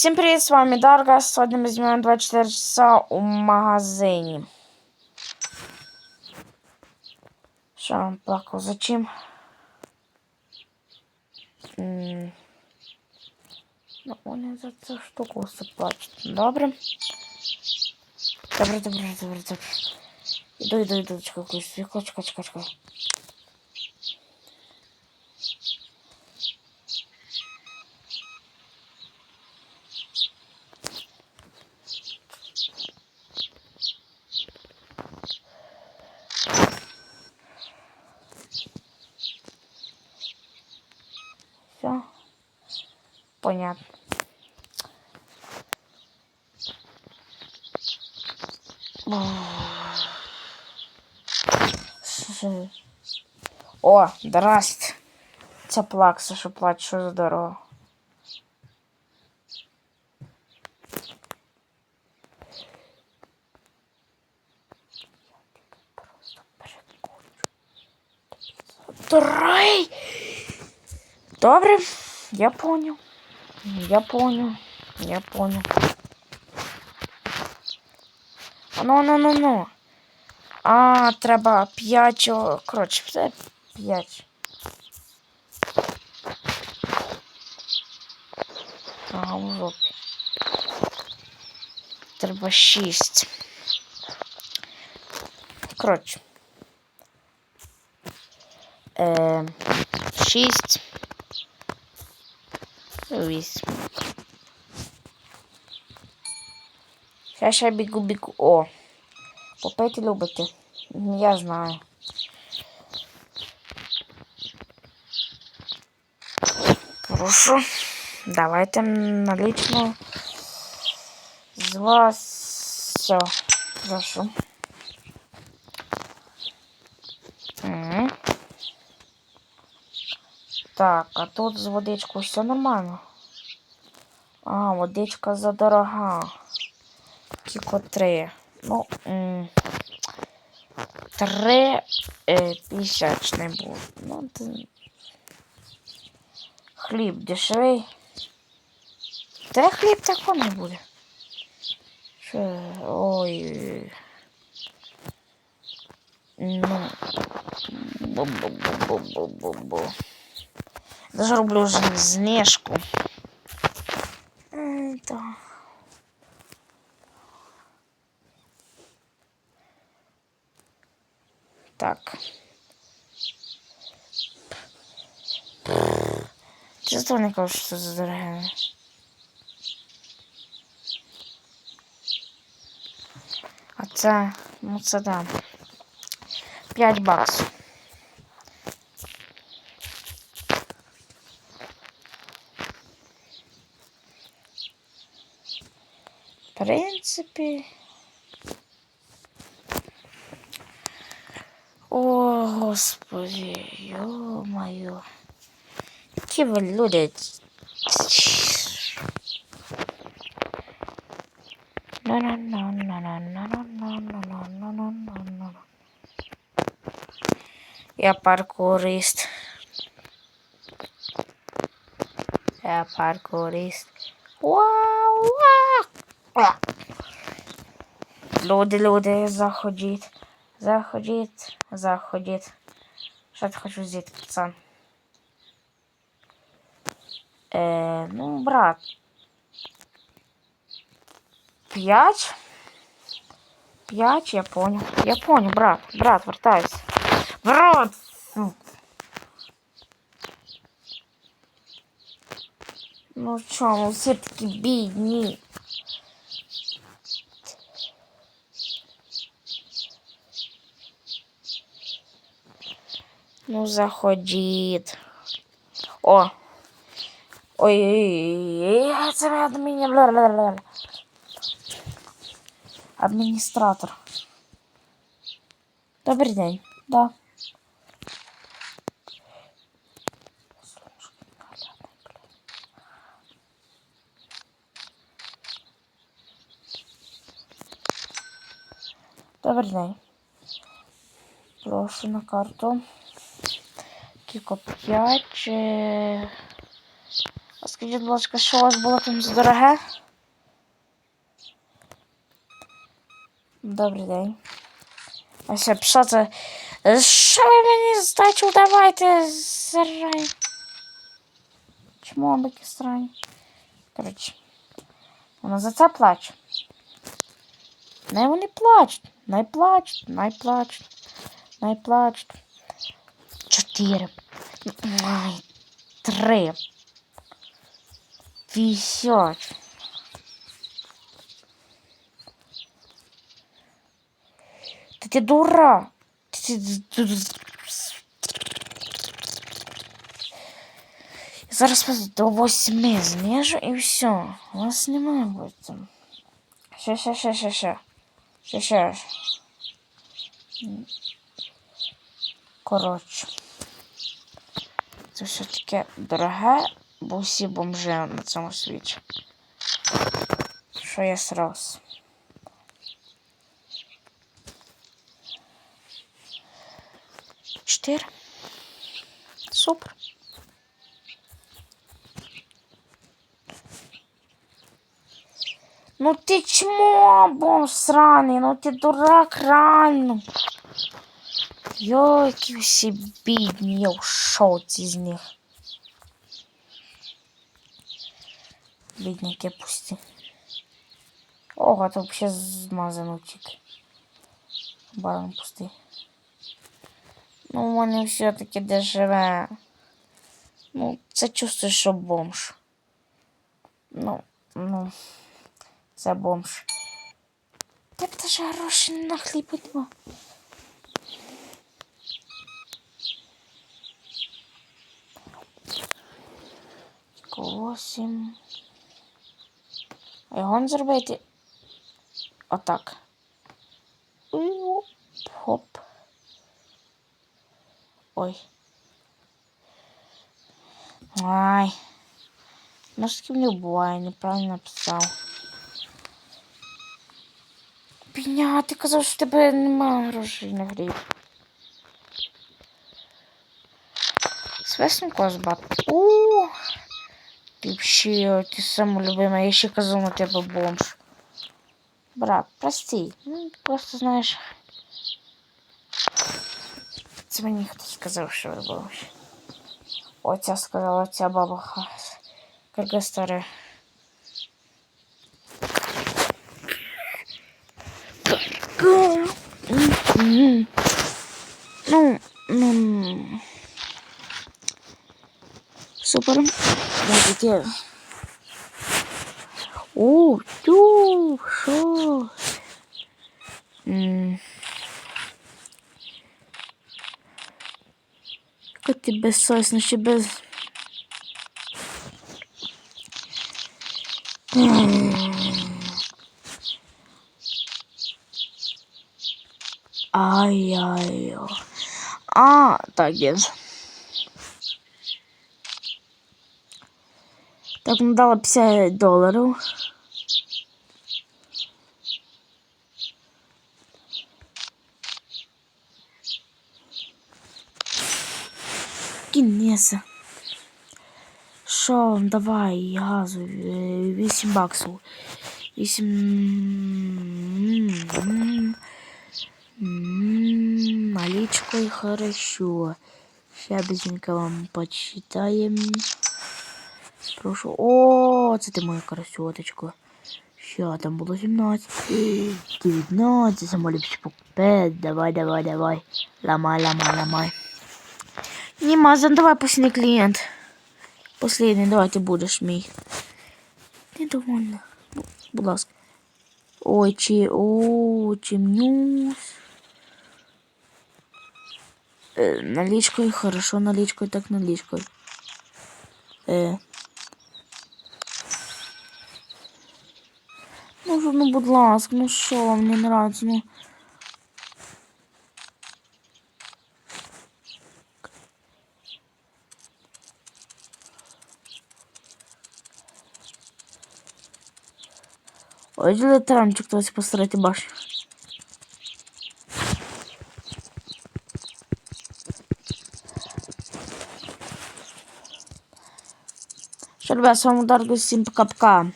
Всем привет, с вами Дарга. Сегодня мы занимаем 24 часа в магазине. Что он плакал? Зачем? Ну, он за эту штуку заплачет. Добре. Добре, добре, добре, добре. Иду, иду, иду, чекай, чекай, чекай, чекай, чекай. Понятно. О, здрасте. Ця плакса, що плаче, що за дорога. Добре, я понял. Я понял. Я понял. А Ну, ну, ну, ну. А, треба 5. о, Коротше, все 5. Ага, в жопі. Треба 6. Коротше. Е, 6. 8. Сейчас ще бігу бігу. О. Попити любите. Я знаю. Хорошо. Давайте налично з вас все. Прошу. Так, а тут з водичкою все нормально. А, водичка задорога. Тільки три. Ну, три е, не буде. Ну, то... Хліб дешевий. Та хліб такого не буде. Що? Ой. Ну. Бу-бу-бу-бу-бу-бу. Зроблю ж знижку. М, Так. Так. Чисто не кажу, що це за дороге. А це, ну це да. 5 баксів. принципі. О, господи, йо-моє. Які ви люди. Я паркурист. Я паркурист. Вау! Вау! Люди, люди, заходіть. Заходіть, заходіть. Що ти хочу взяти, пацан? Е, ну, брат. П'ять? П'ять, я понял. Я понял, брат. Брат, вертайся. Брат! Ну що, ну всі такі бідні. Ну, заходит. О! Ой, админи... Администратор. Добрый день. Да. Добрый день. Прошу на карту. Кіко 5. Е... Скажіть, будь ласка, що у вас було там за дороге? Добрий день. Ось я пішла це. Що ви мені здачу давайте зарай. Чому такі странні? Коротше. Вона за це плаче. Не вони плачуть. Не плачуть, не плачуть, не плачуть. Чотири. Три. П'ять. Та ти дура. Зараз вас до восьми знижу і все. У вас немає бути там. Ще, ще, ще, ще, ще. Ще, ще. Коротше. Це все таке дороге, бо всі бомжи на цьому світі. Що я срос? Чотири. Супер. Ну ти чмо, бомж сраний, ну ти дурак реально. Йо, які всі бідні, я в шоці них. Бідняки пусти. О, это вообще змазано тільки. Барон пустий. Ну, у мене все-таки дешеве. Ну, це чувствуєш, що бомж. Ну, ну, це бомж. Так же хороший на хліб два. 8. Його зробити отак. Хоп. Ой. Ай. Ну, Может, кем не бывает, неправильно написал. Пеня, ти казав, що тебе немає грошей на грі. Свесенько збати. Ууу! Ти вообще, ти самолюбимий. Я ще казав на тебе бомж. Брат, прости. Ну, просто знаєш. Це мені хтось сказав, що ви бомж. Оця сказала, ця баба ха. Карга стара. Мгм. Ну, ну. Супер. Давайте. О, тю, шо? Яка ти безсовісна, ще без... Ай-яй. А, так, є. Так, надала 50 доларів. Кінеса. Що, давай, газу, е, 8 баксів. 8... М, м, Наличкой хорошо. Сейчас быстренько вам почитаем. Прошу. О, це ти моя красоточка. Що там було 17? 19, самолюбчик. Давай, давай, давай. Ламай, ламай, ламай. Не мазан, давай последний клиент. Последний, давай ти будеш мій. Недовольна. Ну, Будь. Ой, чи, о, чимнюс. Е, наличкою, хорошо, наличкою, так наличкою. Е. Ну, будь ласка, ну що вам не нравится, ну. Ой, дилетантчик, хтось постарати башню. Що, ребят, з вами Дарго, всім пока-пока.